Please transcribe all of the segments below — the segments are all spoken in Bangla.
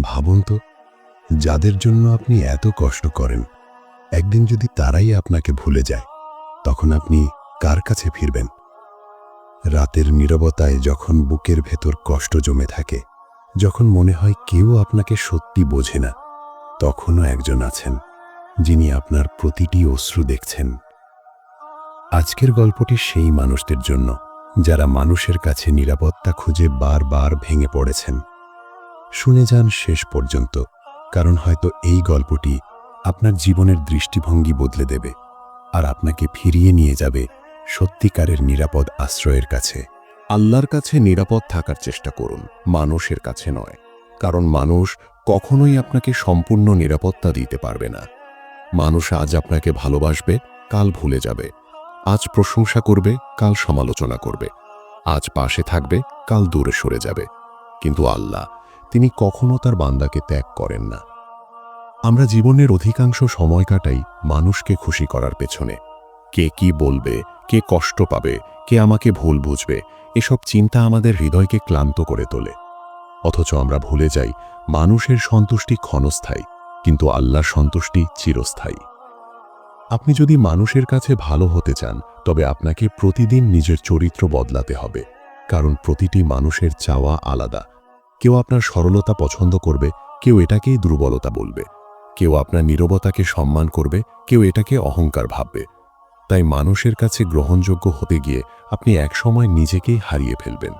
ভাবুন তো, যাদের জন্য আপনি এত কষ্ট করেন, একদিন যদি তারাই আপনাকে ভুলে যায়, তখন আপনি কার কাছে ফিরবেন? রাতের নীরবতায় যখন বুকের ভেতর কষ্ট জমে থাকে, যখন মনে হয় কেউ আপনাকে সত্যি বোঝে না, তখনও একজন আছেন, যিনি আপনার প্রতিটি অশ্রু দেখছেন। আজকের গল্পটি সেই মানুষদের জন্য, যারা মানুষের কাছে নিরাপত্তা খুঁজে বারবার ভেঙে পড়েছেন। শুনে যান শেষ পর্যন্ত, কারণ হয়তো এই গল্পটি আপনার জীবনের দৃষ্টিভঙ্গি বদলে দেবে আর আপনাকে ফিরিয়ে নিয়ে যাবে সত্যিকারের নিরাপদ আশ্রয়ের কাছে। আল্লাহর কাছে নিরাপদ থাকার চেষ্টা করুন, মানুষের কাছে নয়, কারণ মানুষ কখনোই আপনাকে সম্পূর্ণ নিরাপত্তা দিতে পারবে না। মানুষ আজ আপনাকে ভালোবাসবে, কাল ভুলে যাবে। আজ প্রশংসা করবে, কাল সমালোচনা করবে। আজ পাশে থাকবে, কাল দূরে সরে যাবে। কিন্তু আল্লাহ তিনি কখনো তার বান্দাকে ত্যাগ করেন না। আমরা জীবনের অধিকাংশ সময় কাটাই মানুষকে খুশি করার পেছনে। কে কি বলবে, কে কষ্ট পাবে, কে আমাকে ভুল বুঝবে, এসব চিন্তা আমাদের হৃদয়কে ক্লান্ত করে তোলে। অথচ আমরা ভুলে যাই, মানুষের সন্তুষ্টি ক্ষণস্থায়ী, কিন্তু আল্লাহর সন্তুষ্টি চিরস্থায়ী। আপনি যদি মানুষের কাছে ভালো হতে চান, তবে আপনাকে প্রতিদিন নিজের চরিত্র বদলাতে হবে, কারণ প্রতিটি মানুষের চাওয়া আলাদা। কেউ আপনার সরলতা পছন্দ করবে, কেউ এটাকেই দুর্বলতা বলবে। কেউ আপনার নীরবতাকে সম্মান করবে, কেউ এটাকে অহংকার ভাববে। তাই মানুষের কাছে গ্রহণযোগ্য হতে গিয়ে আপনি একসময় নিজেকেই হারিয়ে ফেলবেন।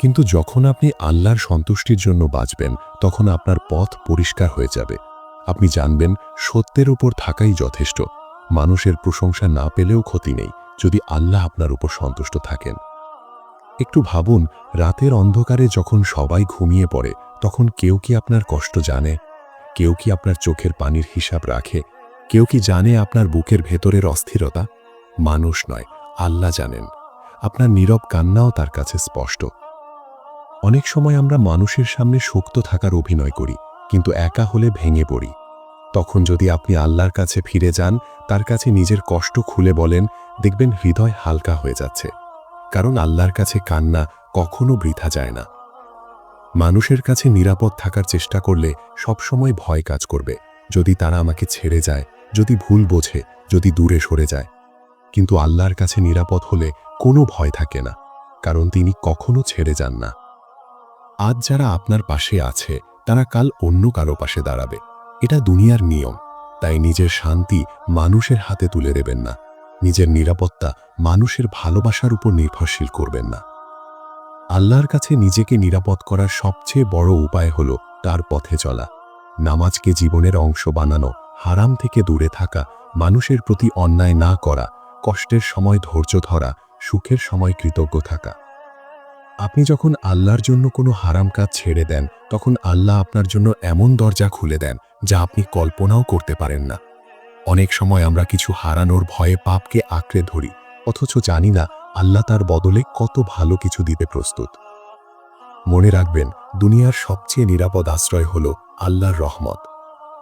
কিন্তু যখন আপনি আল্লাহর সন্তুষ্টির জন্য বাঁচবেন, তখন আপনার পথ পরিষ্কার হয়ে যাবে। আপনি জানবেন, সত্যের উপর থাকাই যথেষ্ট। মানুষের প্রশংসা না পেলেও ক্ষতি নেই, যদি আল্লাহ আপনার উপর সন্তুষ্ট থাকেন। একটু ভাবুন, রাতের অন্ধকারে যখন সবাই ঘুমিয়ে পড়ে, তখন কেউ কি আপনার কষ্ট জানে? কেউ কি আপনার চোখের পানির হিসাব রাখে? কেউ কি জানে আপনার বুকের ভেতরের অস্থিরতা? মানুষ নয়, আল্লাহ জানেন। আপনার নীরব কান্নাও তার কাছে স্পষ্ট। অনেক সময় আমরা মানুষের সামনে শক্ত থাকার অভিনয় করি, কিন্তু একা হলে ভেঙে পড়ি। তখন যদি আপনি আল্লাহর কাছে ফিরে যান, তার কাছে নিজের কষ্ট খুলে বলেন, দেখবেন হৃদয় হালকা হয়ে যাচ্ছে। কারণ আল্লাহর কাছে কান্না কখনো বৃথা যায় না। মানুষের কাছে নিরাপদ থাকার চেষ্টা করলে সবসময় ভয় কাজ করবে। যদি তারা আমাকে ছেড়ে যায়, যদি ভুল বোঝে, যদি দূরে সরে যায়। কিন্তু আল্লাহর কাছে নিরাপদ হলে কোনো ভয় থাকে না, কারণ তিনি কখনো ছেড়ে যান না। আজ যারা আপনার পাশে আছে, তারা কাল অন্য কারও পাশে দাঁড়াবে। এটা দুনিয়ার নিয়ম, তাই নিজের শান্তি মানুষের হাতে তুলে দেবেন না। নিজের নিরাপত্তা মানুষের ভালোবাসার উপর নির্ভরশীল করবেন না। আল্লাহর কাছে নিজেকে নিরাপদ করার সবচেয়ে বড় উপায় হল তার পথে চলা। নামাজকে জীবনের অংশ বানানো, হারাম থেকে দূরে থাকা, মানুষের প্রতি অন্যায় না করা, কষ্টের সময় ধৈর্য ধরা, সুখের সময় কৃতজ্ঞ থাকা। আপনি যখন আল্লাহর জন্য কোনো হারাম কাজ ছেড়ে দেন, তখন আল্লাহ আপনার জন্য এমন দরজা খুলে দেন যা আপনি কল্পনাও করতে পারেন না। অনেক সময় আমরা কিছু হারানোর ভয়ে পাপকে আঁকড়ে ধরি, অথচ জানি না আল্লাহ তার বদলে কত ভালো কিছু দিতে প্রস্তুত। মনে রাখবেন, দুনিয়ার সবচেয়ে নিরাপদ আশ্রয় হল আল্লাহর রহমত।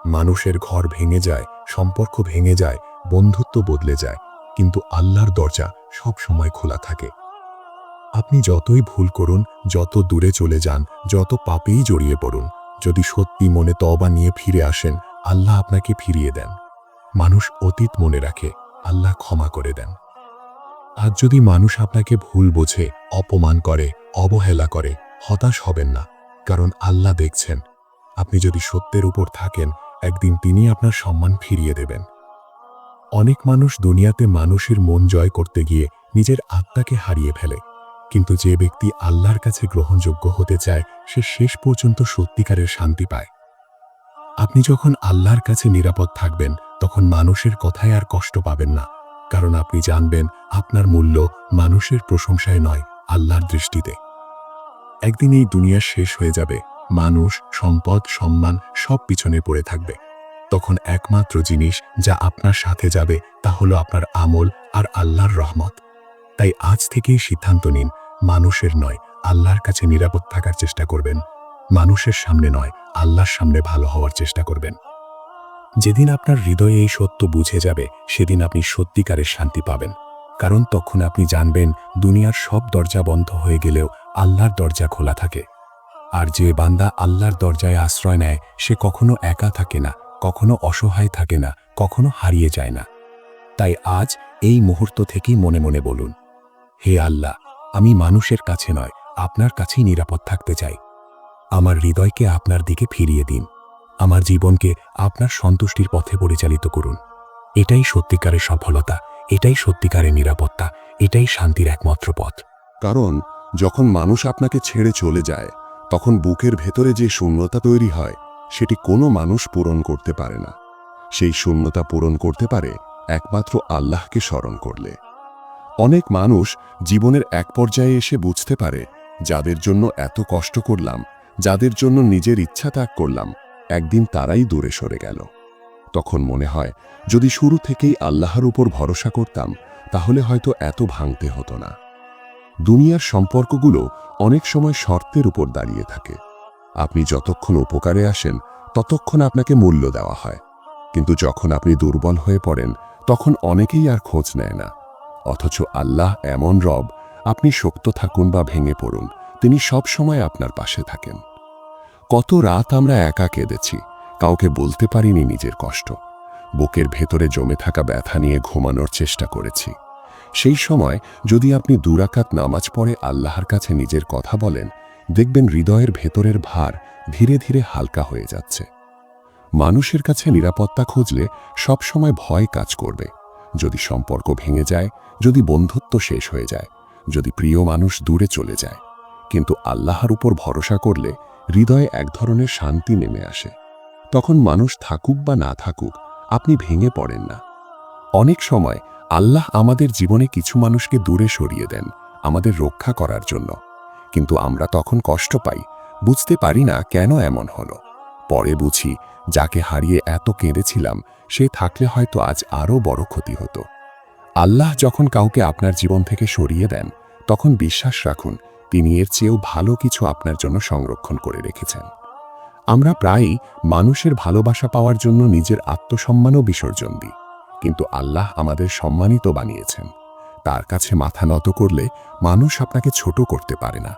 মানুষের ঘর ভেঙে যায়, সম্পর্ক ভেঙে যায়, বন্ধুত্ব বদলে যায়, কিন্তু আল্লাহর দরজা সব সময় খোলা থাকে। আপনি যতই ভুল করুন, যত দূরে চলে যান, যত পাপেই জড়িয়ে পড়ুন, যদি সত্যি মনে তবা নিয়ে ফিরে আসেন, আল্লাহ আপনাকে ফিরিয়ে দেন। মানুষ অতীত মনে রাখে, আল্লাহ ক্ষমা করে দেন। আজ যদি মানুষ আপনাকে ভুল বোঝে, অপমান করে, অবহেলা করে, হতাশ হবেন না, কারণ আল্লাহ দেখছেন। আপনি যদি সত্যের উপর থাকেন, একদিন তিনি আপনার সম্মান ফিরিয়ে দেবেন। অনেক মানুষ দুনিয়াতে মানুষের মন জয় করতে গিয়ে নিজের আত্মাকে হারিয়ে ফেলে। কিন্তু যে ব্যক্তি আল্লাহর কাছে গ্রহণযোগ্য হতে চায়, সে শেষ পর্যন্ত সত্যিকারের শান্তি পায়। আপনি যখন আল্লাহর কাছে নিরাপদ থাকবেন তখন মানুষের কথায় আর কষ্ট পাবেন না। কারণ আপনি জানবেন, আপনার মূল্য মানুষের প্রশংসায় নয়, আল্লাহর দৃষ্টিতে। একদিন এই দুনিয়া শেষ হয়ে যাবে। মানুষ, সম্পদ, সম্মান সব পিছনে পড়ে থাকবে। তখন একমাত্র জিনিস যা আপনার সাথে যাবে, তা হলো আপনার আমল আর আল্লাহর রহমত। তাই আজ থেকেই সিদ্ধান্ত নিন, মানুষের নয়, আল্লাহর কাছে নিরাপদ থাকার চেষ্টা করবেন। মানুষের সামনে নয়, আল্লাহর সামনে ভালো হওয়ার চেষ্টা করবেন। যেদিন আপনার হৃদয়ে এই সত্য বুঝে যাবে, সেদিন আপনি সত্যিকারের শান্তি পাবেন। কারণ তখন আপনি জানবেন, দুনিয়ার সব দরজা বন্ধ হয়ে গেলেও আল্লাহর দরজা খোলা থাকে। আর যে বান্দা আল্লাহর দরজায় আশ্রয় নেয়, সে কখনো একা থাকে না, কখনো অসহায় থাকে না, কখনো হারিয়ে যায় না। তাই আজ এই মুহূর্ত থেকেই মনে মনে বলুন, হে আল্লাহ, আমি মানুষের কাছে নয়, আপনার কাছেই নিরাপদ থাকতে চাই। আমার হৃদয়কে আপনার দিকে ফিরিয়ে দিন। আমার জীবনকে আপনার সন্তুষ্টির পথে পরিচালিত করুন। এটাই সত্যিকারের সফলতা, এটাই সত্যিকারের নিরাপত্তা, এটাই শান্তির একমাত্র পথ। কারণ, যখন মানুষ আপনাকে ছেড়ে চলে যায়, তখন বুকের ভেতরে যে শূন্যতা তৈরি হয়, সেটি কোনো মানুষ পূরণ করতে পারে না। সেই শূন্যতা পূরণ করতে পারে একমাত্র আল্লাহকে স্মরণ করলে। অনেক মানুষ জীবনের এক পর্যায়ে এসে বুঝতে পারে, যাদের জন্য এত কষ্ট করলাম, যাদের জন্য নিজের ইচ্ছা ত্যাগ করলাম একদিন তারাই দূরে সরে গেল। তখন মনে হয়, যদি শুরু থেকেই আল্লাহর উপর ভরসা করতাম, তাহলে হয়তো এত ভাঙতে হতো না। দুনিয়ার সম্পর্কগুলো অনেক সময় শর্তের উপর দাঁড়িয়ে থাকে। আপনি যতক্ষণ উপকারে আসেন, ততক্ষণ আপনাকে মূল্য দেওয়া হয়। কিন্তু যখন আপনি দুর্বল হয়ে পড়েন, তখন অনেকেই আর খোঁজ নেয় না। অথচ আল্লাহ এমন রব, আপনি শক্ত থাকুন বা ভেঙে পড়ুন, তিনি সব সময় আপনার পাশে থাকেন। কত রাত আমরা একা কেঁদেছি, কাউকে বলতে পারিনি নিজের কষ্ট। বুকের ভেতরে জমে থাকা ব্যথা নিয়ে ঘুমানোর চেষ্টা করেছি। সেই সময় যদি আপনি দুরাকাত নামাজ পড়ে আল্লাহর কাছে নিজের কথা বলেন, দেখবেন হৃদয়ের ভেতরের ভার ধীরে ধীরে হালকা হয়ে যাচ্ছে। মানুষের কাছে নিরাপত্তা খুঁজলে সব সময় ভয় কাজ করবে। যদি সম্পর্ক ভেঙে যায়, যদি বন্ধুত্ব শেষ হয়ে যায়, যদি প্রিয় মানুষ দূরে চলে যায়। কিন্তু আল্লাহর উপর ভরসা করলে হৃদয়ে এক ধরনের শান্তি নেমে আসে। তখন মানুষ থাকুক বা না থাকুক, আপনি ভেঙে পড়েন না। অনেক সময় আল্লাহ আমাদের জীবনে কিছু মানুষকে দূরে সরিয়ে দেন, আমাদের রক্ষা করার জন্য। কিন্তু আমরা তখন কষ্ট পাই, বুঝতে পারি না কেন এমন হলো। পরে বুঝি, যাকে হারিয়ে এত কেঁদেছিলাম, সে থাকলে হয়তো আজ আরও বড় ক্ষতি হতো। আল্লাহ যখন কাউকে আপনার জীবন থেকে সরিয়ে দেন, তখন বিশ্বাস রাখুন তিনি এর চেয়েও ভালো কিছু আপনার জন্য সংরক্ষণ করে রেখেছেন। আমরা প্রায়ই মানুষের ভালোবাসা পাওয়ার জন্য নিজের আত্মসম্মানও বিসর্জন দিই। কিন্তু আল্লাহ আমাদের সম্মানিত বানিয়েছেন। তার কাছে মাথা নত করলে মানুষ আপনাকে ছোট করতে পারে না।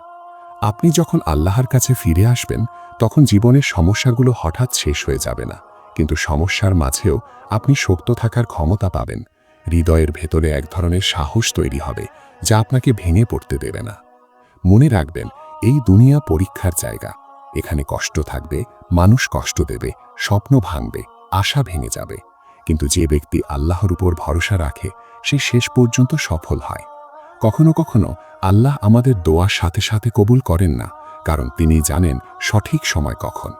আপনি যখন আল্লাহর কাছে ফিরে আসবেন, তখন জীবনের সমস্যাগুলো হঠাৎ শেষ হয়ে যাবে না। কিন্তু সমস্যার মাঝেও আপনি শক্ত থাকার ক্ষমতা পাবেন। হৃদয়ের ভেতরে এক ধরনের সাহস তৈরি হবে, যা আপনাকে ভেঙে পড়তে দেবে না। মনে রাখবেন, এই দুনিয়া পরীক্ষার জায়গা। এখানে কষ্ট থাকবে, মানুষ কষ্ট দেবে, স্বপ্ন ভাঙবে, আশা ভেঙে যাবে। কিন্তু যে ব্যক্তি আল্লাহর উপর ভরসা রাখে, সে শেষ পর্যন্ত সফল হয়। কখনো কখনো আল্লাহ আমাদের দোয়ার সাথে সাথে কবুল করেন না, কারণ তিনি জানেন সঠিক সময় কখন।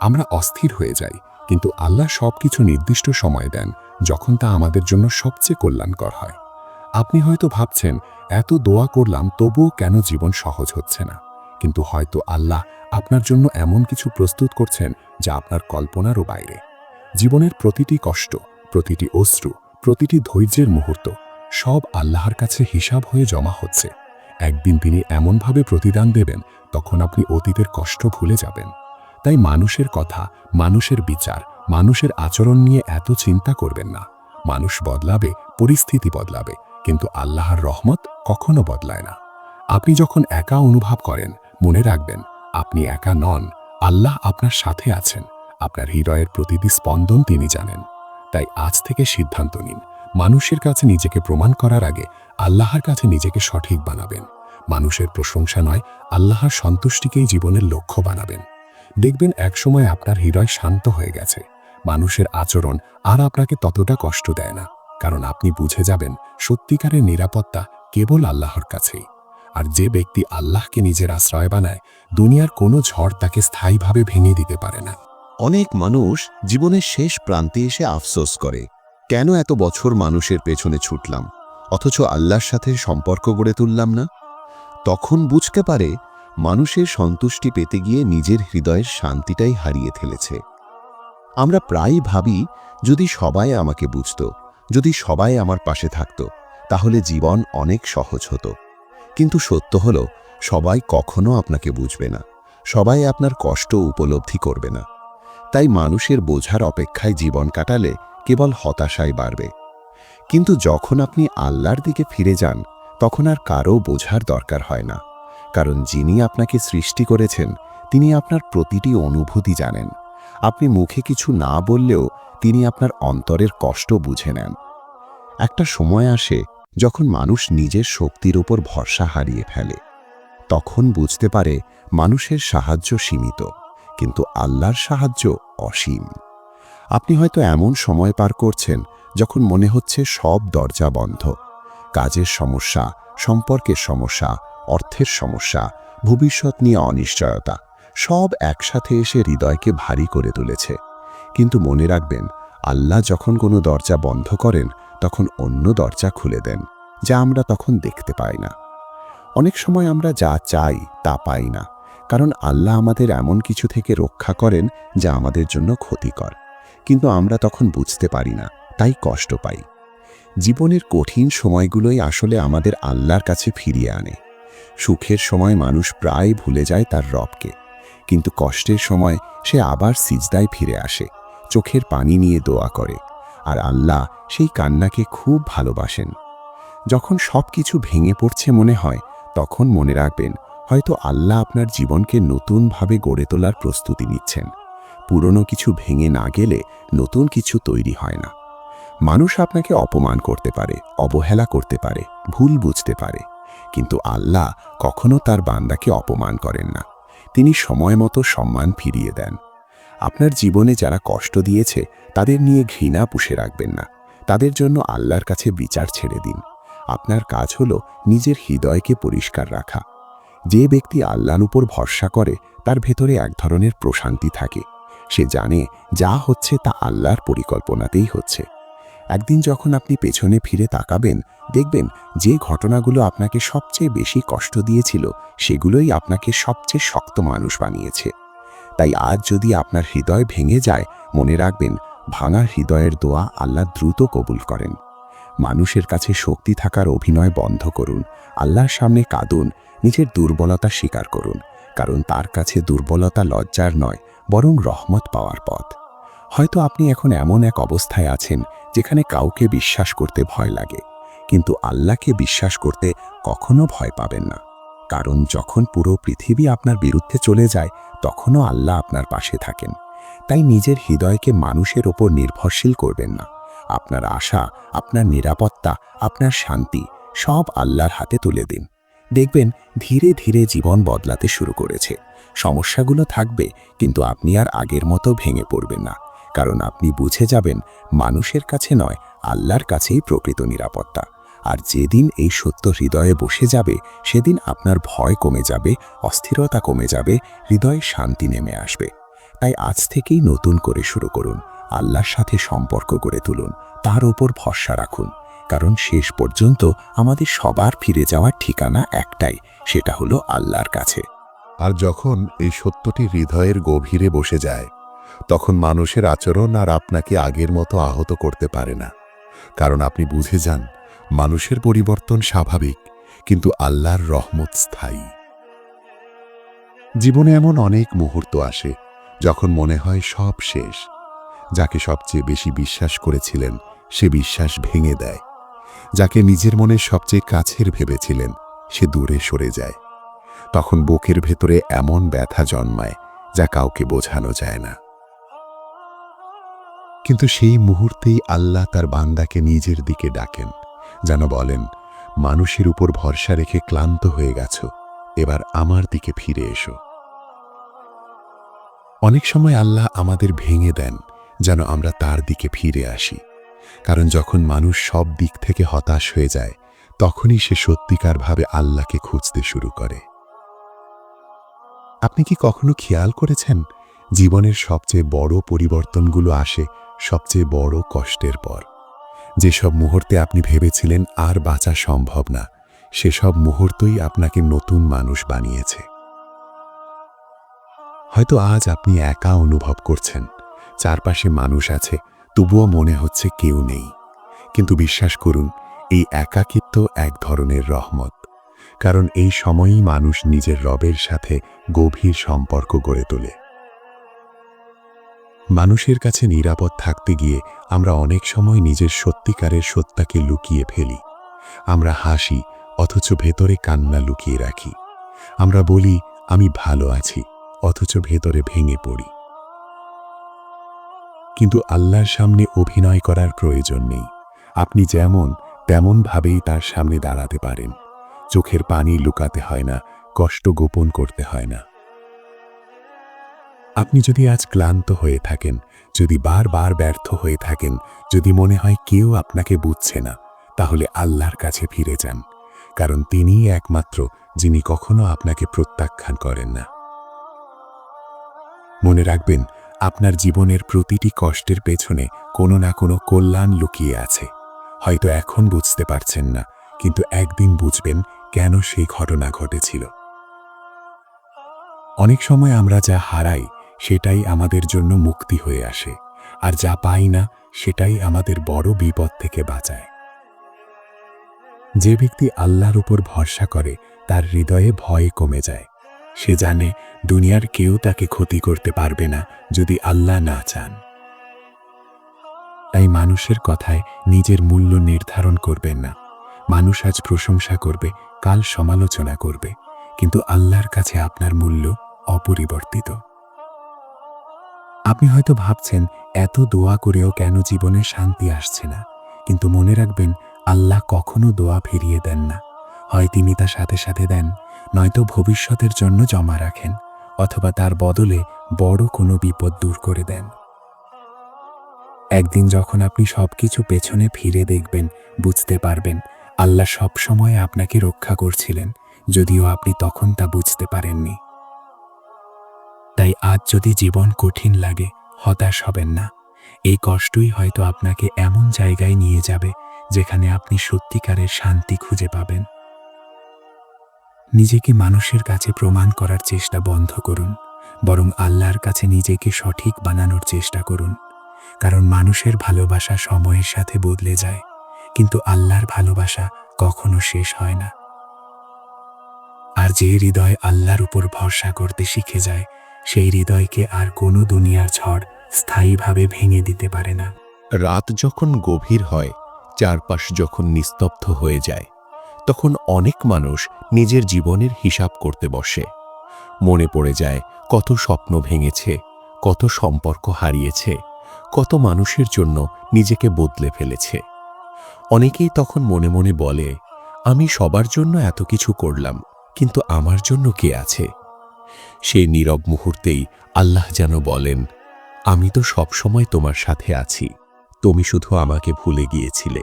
আমরা অস্থির হয়ে যাই, কিন্তু আল্লাহ সবকিছু নির্দিষ্ট সময় দেন, যখন তা আমাদের জন্য সবচেয়ে কল্যাণকর হয়। আপনি হয়তো ভাবছেন, এত দোয়া করলাম তবুও কেন জীবন সহজ হচ্ছে না? কিন্তু হয়তো আল্লাহ আপনার জন্য এমন কিছু প্রস্তুত করছেন যা আপনার কল্পনারও বাইরে। জীবনের প্রতিটি কষ্ট, প্রতিটি অশ্রু, প্রতিটি ধৈর্যের মুহূর্ত সব আল্লাহর কাছে হিসাব হয়ে জমা হচ্ছে। একদিন তিনি এমনভাবে প্রতিদান দেবেন, তখন আপনি অতীতের কষ্ট ভুলে যাবেন। তাই মানুষের কথা, মানুষের বিচার, মানুষের আচরণ নিয়ে এত চিন্তা করবেন না। মানুষ বদলাবে, পরিস্থিতি বদলাবে। কিন্তু আল্লাহর রহমত কখনো বদলায় না। আপনি যখন একা অনুভব করেন, মনে রাখবেন, আপনি একা নন, আল্লাহ আপনার সাথে আছেন, আপনার হৃদয়ের প্রতিটি স্পন্দন তিনি জানেন। তাই আজ থেকে সিদ্ধান্ত নিন, মানুষের কাছে নিজেকে প্রমাণ করার আগে আল্লাহর কাছে নিজেকে সঠিক বানাবেন। মানুষের প্রশংসা নয়, আল্লাহর সন্তুষ্টিকেই জীবনের লক্ষ্য বানাবেন। দেখবেন একসময় আপনার হৃদয় শান্ত হয়ে গেছে। মানুষের আচরণ আর আপনাকে ততটা কষ্ট দেয় না। কারণ আপনি বুঝে যাবেন সত্যিকারের নিরাপত্তা কেবল আল্লাহর কাছেই। আর যে ব্যক্তি আল্লাহকে নিজের আশ্রয় বানায়, দুনিয়ার কোনো ঝড় তাকে স্থায়ীভাবে ভেঙে দিতে পারে না। অনেক মানুষ জীবনের শেষ প্রান্তে এসে আফসোস করে, কেন এত বছর মানুষের পেছনে ছুটলাম? অথচ আল্লাহর সাথে সম্পর্ক গড়ে তুললাম না? তখন বুঝতে পারে, মানুষের সন্তুষ্টি পেতে গিয়ে নিজের হৃদয়ের শান্তিটাই হারিয়ে ফেলেছে। আমরা প্রায়ই ভাবি, যদি সবাই আমাকে বুঝত যদি সবাই আমার পাশে থাকত, তাহলে জীবন অনেক সহজ হতো। কিন্তু সত্য হলো, সবাই কখনো আপনাকে বুঝবে না। সবাই আপনার কষ্ট উপলব্ধি করবে না। তাই মানুষের বোঝার অপেক্ষায় জীবন কাটালে কেবল হতাশায় বাড়বে। কিন্তু যখন আপনি আল্লাহর দিকে ফিরে যান, তখন আর কারও বোঝার দরকার হয় না। কারণ যিনি আপনাকে সৃষ্টি করেছেন, তিনি আপনার প্রতিটি অনুভূতি জানেন। আপনি মুখে কিছু না বললেও তিনি আপনার অন্তরের কষ্ট বুঝে নেন। একটা সময় আসে যখন মানুষ নিজের শক্তির ওপর ভরসা হারিয়ে ফেলে। তখন বুঝতে পারে মানুষের সাহায্য সীমিত, কিন্তু আল্লাহর সাহায্য অসীম। আপনি হয়তো এমন সময় পার করছেন যখন মনে হচ্ছে সব দরজা বন্ধ। কাজের সমস্যা, সম্পর্কের সমস্যা, অর্থের সমস্যা, ভবিষ্যৎ নিয়ে অনিশ্চয়তা সব একসাথে এসে হৃদয়কে ভারী করে তুলেছে। কিন্তু মনে রাখবেন, আল্লাহ যখন কোনো দরজা বন্ধ করেন, তখন অন্য দরজা খুলে দেন, যা আমরা তখন দেখতে পাই না। অনেক সময় আমরা যা চাই, তা পাই না, কারণ আল্লাহ আমাদের এমন কিছু থেকে রক্ষা করেন, যা আমাদের জন্য ক্ষতিকর। কিন্তু আমরা তখন বুঝতে পারি না, তাই কষ্ট পাই। জীবনের কঠিন সময়গুলোই আসলে আমাদের আল্লাহর কাছে ফিরিয়ে আনে। সুখের সময় মানুষ প্রায় ভুলে যায় তার রবকে। কিন্তু কষ্টের সময় সে আবার সিজদায় ফিরে আসে, চোখের পানি নিয়ে দোয়া করে, আর আল্লাহ সেই কান্নাকে খুব ভালোবাসেন। যখন সব কিছু ভেঙে পড়ছে মনে হয়, তখন মনে রাখবেন, হয়তো আল্লাহ আপনার জীবনকে নতুনভাবে গড়ে তোলার প্রস্তুতি নিচ্ছেন। পুরনো কিছু ভেঙে না গেলে নতুন কিছু তৈরি হয় না। মানুষ আপনাকে অপমান করতে পারে, অবহেলা করতে পারে, ভুল বুঝতে পারে, কিন্তু আল্লাহ কখনো তার বান্দাকে অপমান করেন না। তিনি সময় মতো সম্মান ফিরিয়ে দেন। আপনার জীবনে যারা কষ্ট দিয়েছে, তাদের নিয়ে ঘৃণা পুষে রাখবেন না। তাদের জন্য আল্লাহর কাছে বিচার ছেড়ে দিন। আপনার কাজ হলো নিজের হৃদয়কে পরিষ্কার রাখা। যে ব্যক্তি আল্লাহর উপর ভরসা করে, তার ভেতরে এক ধরনের প্রশান্তি থাকে। সে জানে যা হচ্ছে তা আল্লাহর পরিকল্পনাতেই হচ্ছে। একদিন যখন আপনি পেছনে ফিরে তাকাবেন দেখবেন, যে ঘটনাগুলো আপনাকে সবচেয়ে বেশি কষ্ট দিয়েছিল, সেগুলোই আপনাকে সবচেয়ে শক্ত মানুষ বানিয়েছে। তাই আজ যদি আপনার হৃদয় ভেঙে যায়, মনে রাখবেন, ভাঙা হৃদয়ের দোয়া আল্লাহ দ্রুত কবুল করেন। মানুষের কাছে শক্তি থাকার অভিনয় বন্ধ করুন, আল্লাহর সামনে কাঁদুন, নিজের দুর্বলতা স্বীকার করুন, কারণ তার কাছে দুর্বলতা লজ্জার নয়, বরং রহমত পাওয়ার পথ। হয়তো আপনি এখন এমন এক অবস্থায় আছেন, যেখানে কাউকে বিশ্বাস করতে ভয় লাগে। কিন্তু আল্লাহকে বিশ্বাস করতে কখনো ভয় পাবেন না। কারণ যখন পুরো পৃথিবী আপনার বিরুদ্ধে চলে যায়, তখনও আল্লাহ আপনার পাশে থাকেন। তাই নিজের হৃদয়কে মানুষের ওপর নির্ভরশীল করবেন না। আপনার আশা, আপনার নিরাপত্তা, আপনার শান্তি সব আল্লাহর হাতে তুলে দিন। দেখবেন ধীরে ধীরে জীবন বদলাতে শুরু করেছে। সমস্যাগুলো থাকবে, কিন্তু আপনি আর আগের মতো ভেঙে পড়বেন না। কারণ আপনি বুঝে যাবেন, মানুষের কাছে নয়, আল্লাহর কাছেই প্রকৃত নিরাপত্তা। আর যেদিন এই সত্য হৃদয়ে বসে যাবে, সেদিন আপনার ভয় কমে যাবে, অস্থিরতা কমে যাবে, হৃদয়ে শান্তি নেমে আসবে। তাই আজ থেকেই নতুন করে শুরু করুন, আল্লাহর সাথে সম্পর্ক গড়ে তুলুন, তার ওপর ভরসা রাখুন। কারণ শেষ পর্যন্ত আমাদের সবার ফিরে যাওয়ার ঠিকানা একটাই, সেটা হলো আল্লাহর কাছে। আর যখন এই সত্যটি হৃদয়ের গভীরে বসে যায়, তখন মানুষের আচরণ আর আপনাকে আগের মতো আহত করতে পারে না। কারণ আপনি বুঝে যান মানুষের পরিবর্তন স্বাভাবিক, কিন্তু আল্লাহর রহমত স্থায়ী। জীবনে এমন অনেক মুহূর্ত আসে, যখন মনে হয় সব শেষ। যাকে সবচেয়ে বেশি বিশ্বাস করেছিলেন, সে বিশ্বাস ভেঙে দেয়। যাকে নিজের মনে সবচেয়ে কাছের ভেবেছিলেন, সে দূরে সরে যায়। তখন বুকের ভেতরে এমন ব্যথা জন্মায়, যা কাউকে বোঝানো যায় না। কিন্তু সেই মুহূর্তেই আল্লাহ তার বান্দাকে নিজের দিকে ডাকেন। যেন বলেন, মানুষের উপর ভরসা রেখে ক্লান্ত হয়ে গেছ, এবার আমার দিকে ফিরে এসো। অনেক সময় আল্লাহ আমাদের ভেঙে দেন, যেন আমরা তার দিকে ফিরে আসি। কারণ যখন মানুষ সব দিক থেকে হতাশ হয়ে যায়, তখনই সে সত্যিকারভাবে আল্লাহকে খুঁজতে শুরু করে। আপনি কি কখনো খেয়াল করেছেন, জীবনের সবচেয়ে বড় পরিবর্তনগুলো আসে সবচেয়ে বড় কষ্টের পর? যেসব মুহূর্তে আপনি ভেবেছিলেন আর বাঁচা সম্ভব না, সেসব মুহূর্তই আপনাকে নতুন মানুষ বানিয়েছে। হয়তো আজ আপনি একা অনুভব করছেন, চারপাশে মানুষ আছে, তবুও মনে হচ্ছে কেউ নেই। কিন্তু বিশ্বাস করুন, এই একাকিত্ব এক ধরনের রহমত, কারণ এই সময়ই মানুষ নিজের রবের সাথে গভীর সম্পর্ক গড়ে তোলে। মানুষের কাছে নিরাপদ থাকতে গিয়ে আমরা অনেক সময় নিজের সত্যিকারের সত্তাকে লুকিয়ে ফেলি। আমরা হাসি, অথচ ভেতরে কান্না লুকিয়ে রাখি। আমরা বলি, আমি ভালো আছি, অথচ ভেতরে ভেঙে পড়ি। কিন্তু আল্লাহর সামনে অভিনয় করার প্রয়োজন নেই। আপনি যেমন, তেমনভাবেই তার সামনে দাঁড়াতে পারেন। চোখের পানি লুকাতে হয় না, কষ্ট গোপন করতে হয় না। আপনি যদি আজ ক্লান্ত হয়ে থাকেন, যদি বারবার ব্যর্থ হয়ে থাকেন, যদি মনে হয় কেউ আপনাকে বুঝছে না, তাহলে আল্লাহর কাছে ফিরে যান। কারণ তিনিই একমাত্র যিনি কখনো আপনাকে প্রত্যাখ্যান করেন না। মনে রাখবেন, আপনার জীবনের প্রতিটি কষ্টের পেছনে কোনো না কোনো কল্যাণ লুকিয়ে আছে। হয়তো এখন বুঝতে পারছেন না, কিন্তু একদিন বুঝবেন কেন সেই ঘটনা ঘটেছিল। অনেক সময় আমরা যা হারাই সেটাই আমাদের জন্য মুক্তি হয়ে আসে। আর যা পাই না, সেটাই আমাদের বড় বিপদ থেকে বাঁচায়। যে ব্যক্তি আল্লাহর উপর ভরসা করে, তার হৃদয়ে ভয় কমে যায়। সে জানে, দুনিয়ার কেউ তাকে ক্ষতি করতে পারবে না, যদি আল্লাহ না চান। তাই মানুষের কথায় নিজের মূল্য নির্ধারণ করবেন না। মানুষ আজ প্রশংসা করবে, কাল সমালোচনা করবে। কিন্তু আল্লাহর কাছে আপনার মূল্য অপরিবর্তিত। আপনি হয়তো ভাবছেন, এত দোয়া করেও কেন জীবনে শান্তি আসছে না? কিন্তু মনে রাখবেন, আল্লাহ কখনো দোয়া ফিরিয়ে দেন না। হয় তিনি তার সাথে সাথে দেন, নয়তো ভবিষ্যতের জন্য জমা রাখেন, অথবা তার বদলে বড় কোনো বিপদ দূর করে দেন। একদিন যখন আপনি সবকিছু পেছনে ফিরে দেখবেন, বুঝতে পারবেন, আল্লাহ সব সময় আপনাকে রক্ষা করছিলেন, যদিও আপনি তখন তা বুঝতে পারেননি। তাই আজ যদি জীবন কঠিন লাগে, হতাশ হবেন না। এই কষ্টই হয়তো আপনাকে এমন জায়গায় নিয়ে যাবে, যেখানে আপনি সত্যিকারের শান্তি খুঁজে পাবেন। নিজেকে মানুষের কাছে প্রমাণ করার চেষ্টা বন্ধ করুন, বরং আল্লাহর কাছে নিজেকে সঠিক বানানোর চেষ্টা করুন। কারণ মানুষের ভালোবাসা সময়ের সাথে বদলে যায়, কিন্তু আল্লাহর ভালোবাসা কখনো শেষ হয় না। আর যে হৃদয় আল্লাহর উপর ভরসা করতে শিখে যায় সেই হৃদয়কে আর কোনো দুনিয়ার ঝড় স্থায়ীভাবে ভেঙে দিতে পারে না। রাত যখন গভীর হয়, চারপাশ যখন নিস্তব্ধ হয়ে যায়, তখন অনেক মানুষ নিজের জীবনের হিসাব করতে বসে। মনে পড়ে যায়, কত স্বপ্ন ভেঙেছে, কত সম্পর্ক হারিয়েছে, কত মানুষের জন্য নিজেকে বদলে ফেলেছে। অনেকেই তখন মনে মনে বলে, আমি সবার জন্য এত কিছু করলাম, কিন্তু আমার জন্য কে আছে? সেই নীরব মুহূর্তেই আল্লাহ যেন বলেন, আমি তো সবসময় তোমার সাথে আছি। তুমি শুধু আমাকে ভুলে গিয়েছিলে।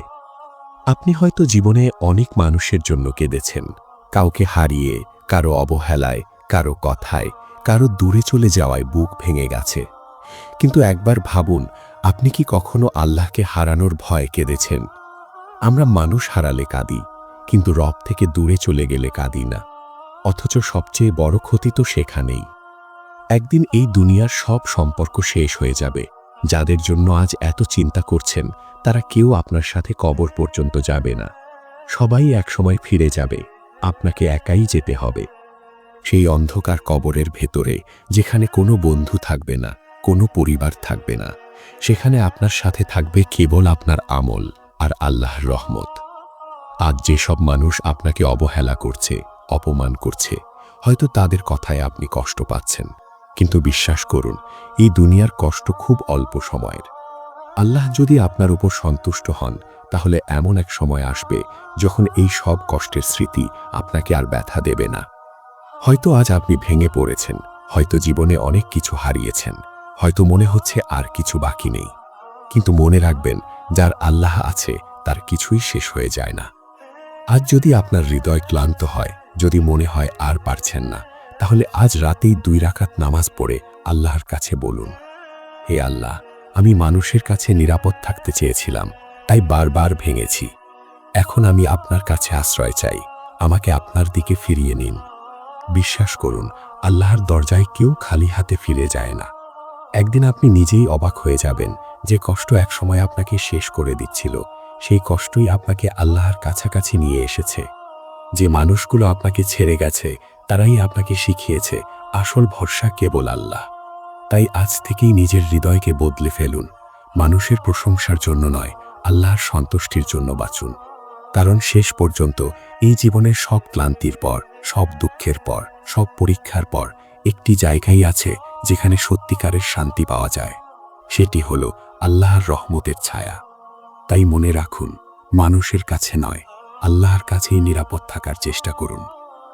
আপনি হয়তো জীবনে অনেক মানুষের জন্য কেঁদেছেন। কাউকে হারিয়ে, কারও অবহেলায়, কারও কথায়, কারও দূরে চলে যাওয়ায় বুক ভেঙে গেছে। কিন্তু একবার ভাবুন, আপনি কি কখনো আল্লাহকে হারানোর ভয় কেঁদেছেন? আমরা মানুষ হারালে কাঁদি, কিন্তু রব থেকে দূরে চলে গেলে কাঁদি না। অথচ সবচেয়ে বড় ক্ষতি তো সেখানেই। একদিন এই দুনিয়ার সব সম্পর্ক শেষ হয়ে যাবে। যাদের জন্য আজ এত চিন্তা করছেন, তারা কেউ আপনার সাথে কবর পর্যন্ত যাবে না। সবাই একসময় ফিরে যাবে। আপনাকে একাই যেতে হবে। সেই অন্ধকার কবরের ভেতরে, যেখানে কোনো বন্ধু থাকবে না, কোনো পরিবার থাকবে না, সেখানে আপনার সাথে থাকবে কেবল আপনার আমল আর আল্লাহর রহমত। আজ যেসব মানুষ আপনাকে অবহেলা করছে অপমান করছে। হয়তো তাদের কথায় আপনি কষ্ট পাচ্ছেন। কিন্তু বিশ্বাস করুন, এই দুনিয়ার কষ্ট খুব অল্প সময়ের। আল্লাহ যদি আপনার উপর সন্তুষ্ট হন, তাহলে এমন এক সময় আসবে যখন এই সব কষ্টের স্মৃতি আপনাকে আর ব্যথা দেবে না। হয়তো আজ আপনি ভেঙে পড়েছেন, হয়তো জীবনে অনেক কিছু হারিয়েছেন, হয়তো মনে হচ্ছে আর কিছু বাকি নেই। কিন্তু মনে রাখবেন, যার আল্লাহ আছে, তার কিছুই শেষ হয়ে যায় না। আজ যদি আপনার হৃদয় ক্লান্ত হয় যদি মনে হয় আর পারছেন না, তাহলে আজ রাতেই দুই রাকাত নামাজ পড়ে আল্লাহর কাছে বলুন, হে আল্লাহ, আমি মানুষের কাছে নিরাপদ থাকতে চেয়েছিলাম, তাই বারবার ভেঙেছি। এখন আমি আপনার কাছে আশ্রয় চাই, আমাকে আপনার দিকে ফিরিয়ে নিন। বিশ্বাস করুন, আল্লাহর দরজায় কেউ খালি হাতে ফিরে যায় না। একদিন আপনি নিজেই অবাক হয়ে যাবেন যে কষ্ট একসময় আপনাকে শেষ করে দিচ্ছিল, সেই কষ্টই আপনাকে আল্লাহর কাছাকাছি নিয়ে এসেছে। যে মানুষগুলো আপনাকে ছেড়ে গেছে, তারাই আপনাকে শিখিয়েছে, আসল ভরসা কেবল আল্লাহ। তাই আজ থেকেই নিজের হৃদয়কে বদলে ফেলুন। মানুষের প্রশংসার জন্য নয়, আল্লাহর সন্তুষ্টির জন্য বাঁচুন। কারণ শেষ পর্যন্ত এই জীবনের সব ক্লান্তির পর, সব দুঃখের পর, সব পরীক্ষার পর একটি জায়গাই আছে যেখানে সত্যিকারের শান্তি পাওয়া যায়। সেটি হলো আল্লাহর রহমতের ছায়া। তাই মনে রাখুন, মানুষের কাছে নয় আল্লাহর কাছেই নিরাপদ থাকার চেষ্টা করুন।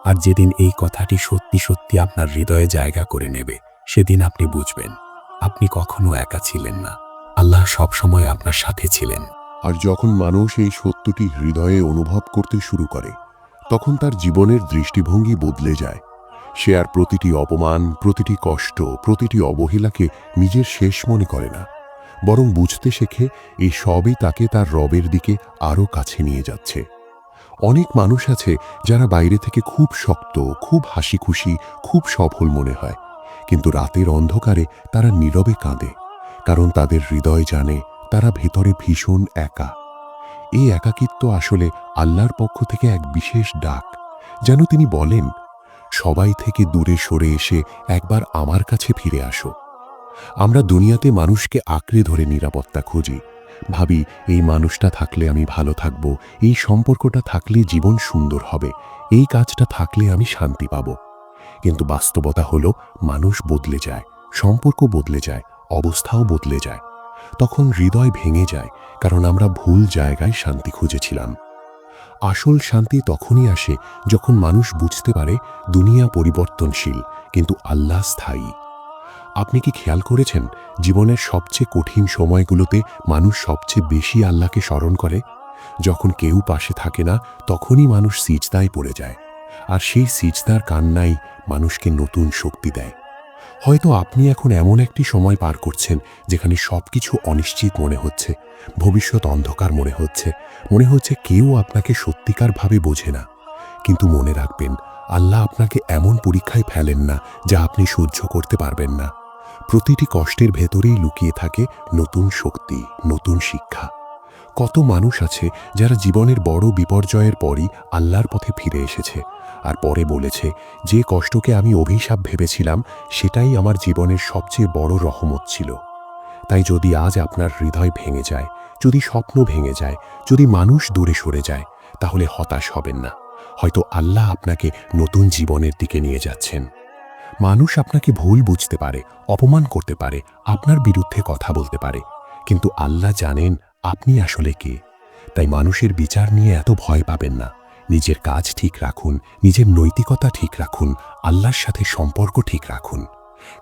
আর যেদিন এই কথাটি সত্যি সত্যি আপনার হৃদয়ে জায়গা করে নেবে, সেদিন আপনি বুঝবেন, আপনি কখনো একা ছিলেন না। আল্লাহ সবসময় আপনার সাথে ছিলেন। আর যখন মানুষ এই সত্যটি হৃদয়ে অনুভব করতে শুরু করে, তখন তার জীবনের দৃষ্টিভঙ্গি বদলে যায়। সে আর প্রতিটি অপমান, প্রতিটি কষ্ট, প্রতিটি অবহেলাকে নিজের শেষ মনে করে না, বরং বুঝতে শেখে এই সবই তাকে তার রবের দিকে আরও কাছে নিয়ে যাচ্ছে। অনেক মানুষ আছে যারা বাইরে থেকে খুব শক্ত, খুব হাসি খুশি খুব সফল মনে হয়। কিন্তু রাতের অন্ধকারে তারা নীরবে কাঁদে, কারণ তাদের হৃদয় জানে তারা ভেতরে ভীষণ একা। এই একাকিত্ব আসলে আল্লাহর পক্ষ থেকে এক বিশেষ ডাক, যেন তিনি বলেন, সবাই থেকে দূরে সরে এসে একবার আমার কাছে ফিরে আসো। আমরা দুনিয়াতে মানুষকে আঁকড়ে ধরে নিরাপত্তা খুঁজি ভাবি, এই মানুষটা থাকলে আমি ভালো থাকব, এই সম্পর্কটা থাকলে জীবন সুন্দর হবে, এই কাজটা থাকলে আমি শান্তি পাব। কিন্তু বাস্তবতা হলো, মানুষ বদলে যায়, সম্পর্ক বদলে যায়, অবস্থাও বদলে যায়। তখন হৃদয় ভেঙে যায়, কারণ আমরা ভুল জায়গায় শান্তি খুঁজেছিলাম। আসল শান্তি তখনই আসে যখন মানুষ বুঝতে পারে, দুনিয়া পরিবর্তনশীল, কিন্তু আল্লাহ স্থায়ী। আপনি কি খেয়াল করেছেন জীবনের সবচেয়ে কঠিন সময়গুলোতে মানুষ সবচেয়ে বেশি আল্লাহকে স্মরণ করে? যখন কেউ পাশে থাকে না, তখনই মানুষ সিজদায় পড়ে যায়। আর সেই সিজদার কান্নাই মানুষকে নতুন শক্তি দেয়। হয়তো আপনি এখন এমন একটি সময় পার করছেন, যেখানে সবকিছু অনিশ্চিত মনে হচ্ছে, ভবিষ্যৎ অন্ধকার মনে হচ্ছে মনে হচ্ছে কেউ আপনাকে সত্যিকারভাবে বোঝে না। কিন্তু মনে রাখবেন আল্লাহ আপনাকে এমন পরীক্ষায় ফেলেন না যা আপনি সহ্য করতে পারবেন না। প্রতিটি কষ্টের ভেতরেই লুকিয়ে থাকে নতুন শক্তি, নতুন শিক্ষা। কত মানুষ আছে যারা জীবনের বড় বিপর্যয়ের পরই আল্লাহর পথে ফিরে এসেছে আর পরে বলেছে, যে কষ্টকে আমি অভিশাপ ভেবেছিলাম, সেটাই আমার জীবনের সবচেয়ে বড় রহমত ছিল। তাই যদি আজ আপনার হৃদয় ভেঙে যায়, যদি স্বপ্ন ভেঙে যায়, যদি মানুষ দূরে সরে যায়, তাহলে হতাশ হবেন না। হয়তো আল্লাহ আপনাকে নতুন জীবনের দিকে নিয়ে যাচ্ছেন। মানুষ আপনাকে ভুল বুঝতে পারে, অপমান করতে পারে, আপনার বিরুদ্ধে কথা বলতে পারে। কিন্তু আল্লাহ জানেন আপনি আসলে কে। তাই মানুষের বিচার নিয়ে এত ভয় পাবেন না। নিজের কাজ ঠিক রাখুন, নিজের নৈতিকতা ঠিক রাখুন, আল্লাহর সাথে সম্পর্ক ঠিক রাখুন।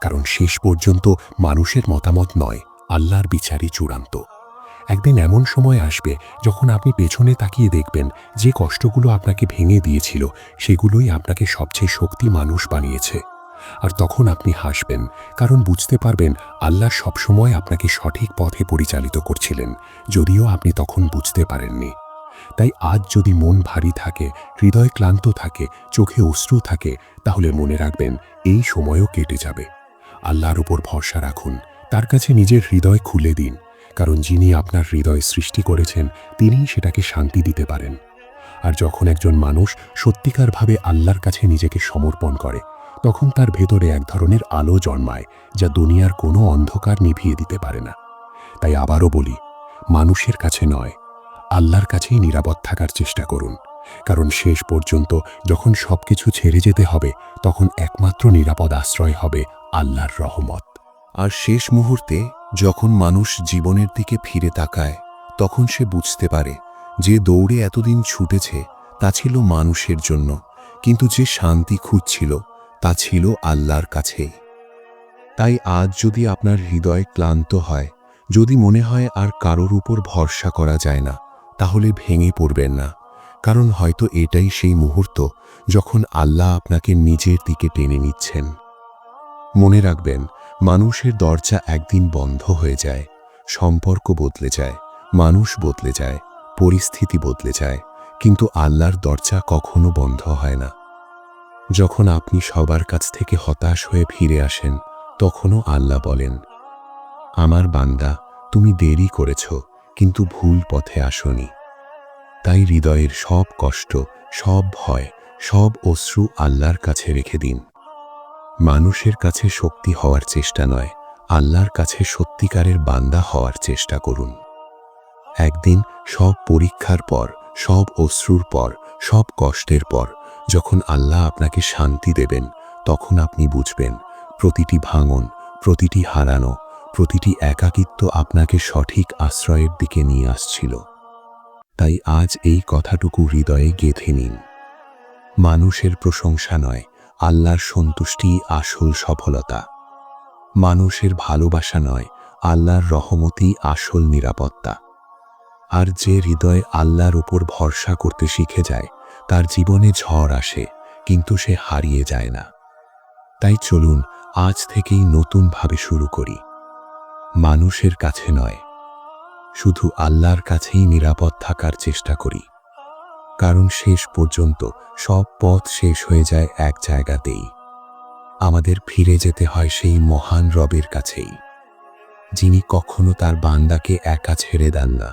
কারণ শেষ পর্যন্ত মানুষের মতামত নয়, আল্লাহর বিচারই চূড়ান্ত। একদিন এমন সময় আসবে যখন আপনি পেছনে তাকিয়ে দেখবেন যে কষ্টগুলো আপনাকে ভেঙে দিয়েছিল, সেগুলোই আপনাকে সবচেয়ে শক্তি মানুষ বানিয়েছে। আর তখন আপনি হাসবেন, কারণ বুঝতে পারবেন আল্লাহ সবসময় আপনাকে সঠিক পথে পরিচালিত করছিলেন, যদিও আপনি তখন বুঝতে পারেননি। তাই আজ যদি মন ভারী থাকে, হৃদয় ক্লান্ত থাকে, চোখে অশ্রু থাকে, তাহলে মনে রাখবেন এই সময়ও কেটে যাবে। আল্লাহর উপর ভরসা রাখুন, তার কাছে নিজের হৃদয় খুলে দিন। কারণ যিনি আপনার হৃদয় সৃষ্টি করেছেন, তিনিই সেটাকে শান্তি দিতে পারেন। আর যখন একজন মানুষ সত্যিকারভাবে আল্লাহর কাছে নিজেকে সমর্পণ করে, তখন তার ভেতরে এক ধরনের আলো জন্মায়, যা দুনিয়ার কোনো অন্ধকার নিভিয়ে দিতে পারে না। তাই আবারও বলি, মানুষের কাছে নয়, আল্লাহর কাছেই নিরাপদ থাকার চেষ্টা করুন। কারণ শেষ পর্যন্ত যখন সবকিছু ছেড়ে যেতে হবে, তখন একমাত্র নিরাপদ আশ্রয় হবে আল্লাহর রহমত। আর শেষ মুহূর্তে যখন মানুষ জীবনের দিকে ফিরে তাকায়, তখন সে বুঝতে পারে যে দৌড়ে এতদিন ছুটেছে, তা ছিল মানুষের জন্য, কিন্তু যে শান্তি খুঁজছিল, তা ছিল আল্লাহর কাছেই। তাই আজ যদি আপনার হৃদয় ক্লান্ত হয়, যদি মনে হয় আর কারোর উপর ভরসা করা যায় না, তাহলে ভেঙে পড়বেন না, কারণ হয়তো এটাই সেই মুহূর্ত যখন আল্লাহ আপনাকে নিজের দিকে টেনে নিচ্ছেন। মনে রাখবেন মানুষের দরজা একদিন বন্ধ হয়ে যায়, সম্পর্ক বদলে যায়, মানুষ বদলে যায়, পরিস্থিতি বদলে যায়, কিন্তু আল্লাহর দরজা কখনো বন্ধ হয় না। যখন আপনি সবার কাছ থেকে হতাশ হয়ে ফিরে আসেন, তখনও আল্লাহ বলেন, আমার বান্দা, তুমি দেরি করেছ, কিন্তু ভুল পথে আসনি। তাই হৃদয়ের সব কষ্ট, সব ভয়, সব অশ্রু আল্লাহর কাছে রেখে দিন। মানুষের কাছে শক্তি হওয়ার চেষ্টা নয়, আল্লাহর কাছে সত্যিকারের বান্দা হওয়ার চেষ্টা করুন। একদিন সব পরীক্ষার পর, সব অশ্রুর পর, সব কষ্টের পর, যখন আল্লাহ আপনাকে শান্তি দেবেন, তখন আপনি বুঝবেন, প্রতিটি ভাঙন, প্রতিটি হারানো, প্রতিটি একাকিত্ব আপনাকে সঠিক আশ্রয়ের দিকে নিয়ে আসছিল। তাই আজ এই কথাটুকু হৃদয়ে গেঁথে নিন। মানুষের প্রশংসা নয় আল্লাহর সন্তুষ্টি আসল সফলতা। মানুষের ভালোবাসা নয়, আল্লাহর রহমতই আসল নিরাপত্তা। আর যে হৃদয় আল্লাহর উপর ভরসা করতে শিখে যায়, তার জীবনে ঝড় আসে, কিন্তু সে হারিয়ে যায় না। তাই চলুন, আজ থেকেই নতুনভাবে শুরু করি। মানুষের কাছে নয়, শুধু আল্লাহর কাছেই নিরাপদ থাকার চেষ্টা করি। কারণ শেষ পর্যন্ত সব পথ শেষ হয়ে যায় এক জায়গাতেই। আমাদের ফিরে যেতে হয় সেই মহান রবের কাছেই, যিনি কখনো তার বান্দাকে একা ছেড়ে দেন না।